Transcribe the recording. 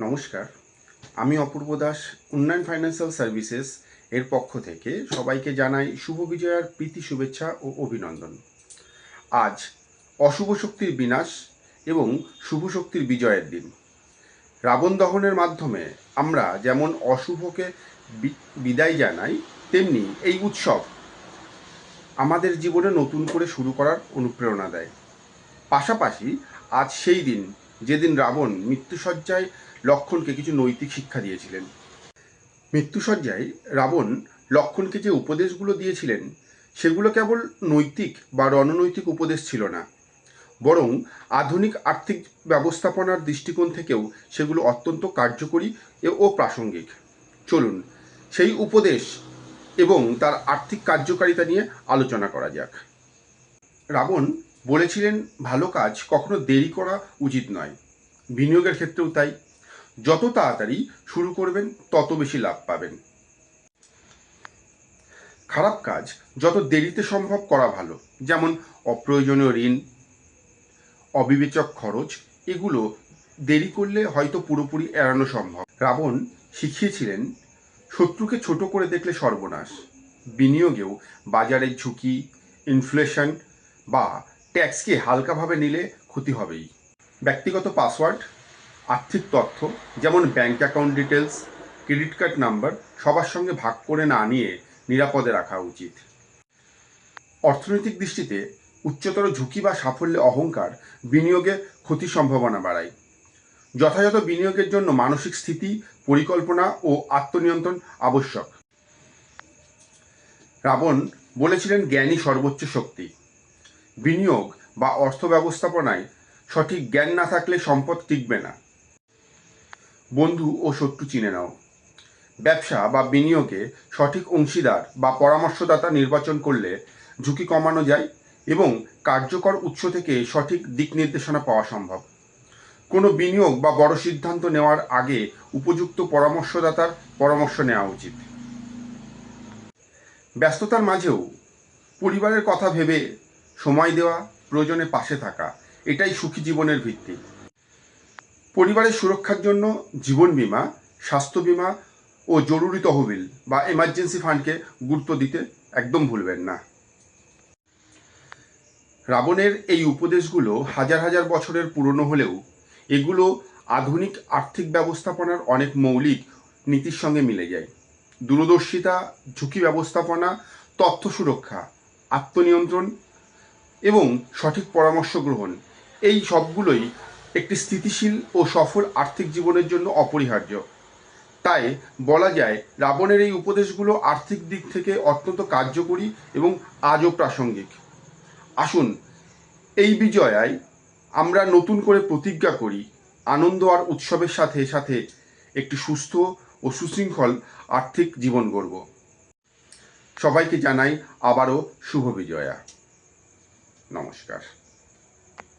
নমস্কার। আমি অপূর্ব দাস, উন্নয়ন ফাইন্যান্সিয়াল সার্ভিসেস এর পক্ষ থেকে সবাইকে জানাই শুভ বিজয়ার প্রীতি শুভেচ্ছা ও অভিনন্দন। আজ অশুভ শক্তির বিনাশ এবং শুভ শক্তির বিজয়ের দিন। রাবণ দহনের মাধ্যমে আমরা যেমন অশুভকে বিদায় জানাই, তেমনি এই উৎসব আমাদের জীবনে নতুন করে শুরু করার অনুপ্রেরণা দেয়। পাশাপাশি আজ সেই দিন যেদিন রাবণ মৃত্যুসজ্জায় লক্ষণকে কিছু নৈতিক শিক্ষা দিয়েছিলেন। মৃত্যুসজ্জায় রাবণ লক্ষণকে যে উপদেশগুলো দিয়েছিলেন, সেগুলো কেবল নৈতিক বা রণনৈতিক উপদেশ ছিল না। বরং আধুনিক আর্থিক ব্যবস্থাপনার দৃষ্টিকোণ থেকেও সেগুলো অত্যন্ত কার্যকরী ও প্রাসঙ্গিক। চলুন সেই উপদেশ এবং তার আর্থিক কার্যকারিতা নিয়ে আলোচনা করা যাক। রাবণ বলেছিলেন, ভালো কাজ কখনো দেরি করা উচিত নয়। বিনিয়োগের ক্ষেত্রেও তাই। যত তাড়াতাড়ি শুরু করবেন, তত বেশি লাভ পাবেন। খারাপ কাজ যত দেরিতে সম্ভব করা ভালো, যেমন অপ্রয়োজনীয় ঋণ, অবিবেচক খরচ, এগুলো দেরি করলে হয়তো পুরোপুরি এড়ানো সম্ভব। রাবণ শিখিয়েছিলেন, শত্রুকে ছোট করে দেখলে সর্বনাশ। বিনিয়োগেও বাজারের ঝুঁকি ইনফ্লেশন বা ট্যাক্সকে হালকাভাবে নিলে ক্ষতি হবেই। ব্যক্তিগত পাসওয়ার্ড আর্থিক তথ্য, যেমন bank account details credit card number সবার সঙ্গে ভাগ করে না নিয়ে নিরাপদে রাখা উচিত। অর্থনৈতিক দৃষ্টিতে উচ্চতর ঝুঁকি বা সাফল্যে অহংকার বিনিয়োগে ক্ষতির সম্ভাবনা বাড়ায়। যথাযথ বিনিয়োগের জন্য মানসিক স্থিতি, পরিকল্পনা ও আত্মনিয়ন্ত্রণ আবশ্যক। রাবণ বলেছিলেন জ্ঞানই সর্বোচ্চ শক্তি। বিনিয়োগ বা অর্থ ব্যবস্থাপনায় সঠিক জ্ঞান না থাকলে সম্পদ টিকবে না। বন্ধু ও শত্রু চিনে নাও। ব্যবসা বা বিনিয়োগে সঠিক অংশীদার বা পরামর্শদাতা নির্বাচন করলে ঝুঁকি কমানো যায় এবং কার্যকর উৎস থেকে সঠিক দিক নির্দেশনা পাওয়া সম্ভব। কোনো বিনিয়োগ বা বড় সিদ্ধান্ত নেওয়ার আগে উপযুক্ত পরামর্শদাতার পরামর্শ নেওয়া উচিত। ব্যস্ততার মাঝেও পরিবারের কথা ভেবে সময় দেওয়া, প্রয়োজনে পাশে থাকা, এটাই সুখী জীবনের ভিত্তি। পরিবারের সুরক্ষার জন্য জীবন বীমা, স্বাস্থ্য বীমা ও জরুরি তহবিল বা এমার্জেন্সি ফান্ডকে গুরুত্ব দিতে একদম ভুলবেন না। রাবণের এই উপদেশগুলো হাজার হাজার বছরের পুরনো হলেও এগুলো আধুনিক আর্থিক ব্যবস্থাপনার অনেক মৌলিক নীতির সঙ্গে মিলে যায়। দূরদর্শিতা, ঝুঁকি ব্যবস্থাপনা, তথ্য সুরক্ষা, আত্মনিয়ন্ত্রণ এবং সঠিক পরামর্শ গ্রহণ, এই সবগুলোই একটি স্থিতিশীল ও সফল আর্থিক জীবনের জন্য অপরিহার্য। তাই বলা যায়, রাবণের এই উপদেশগুলো আর্থিক দিক থেকে অত্যন্ত কার্যকরী এবং আজও প্রাসঙ্গিক। আসুন, এই বিজয়ায় আমরা নতুন করে প্রতিজ্ঞা করি, আনন্দ আর উৎসবের সাথে সাথে একটি সুস্থ ও সুশৃঙ্খল আর্থিক জীবন গড়ব। সবাইকে জানাই আবারও শুভ বিজয়া। নমস্কার।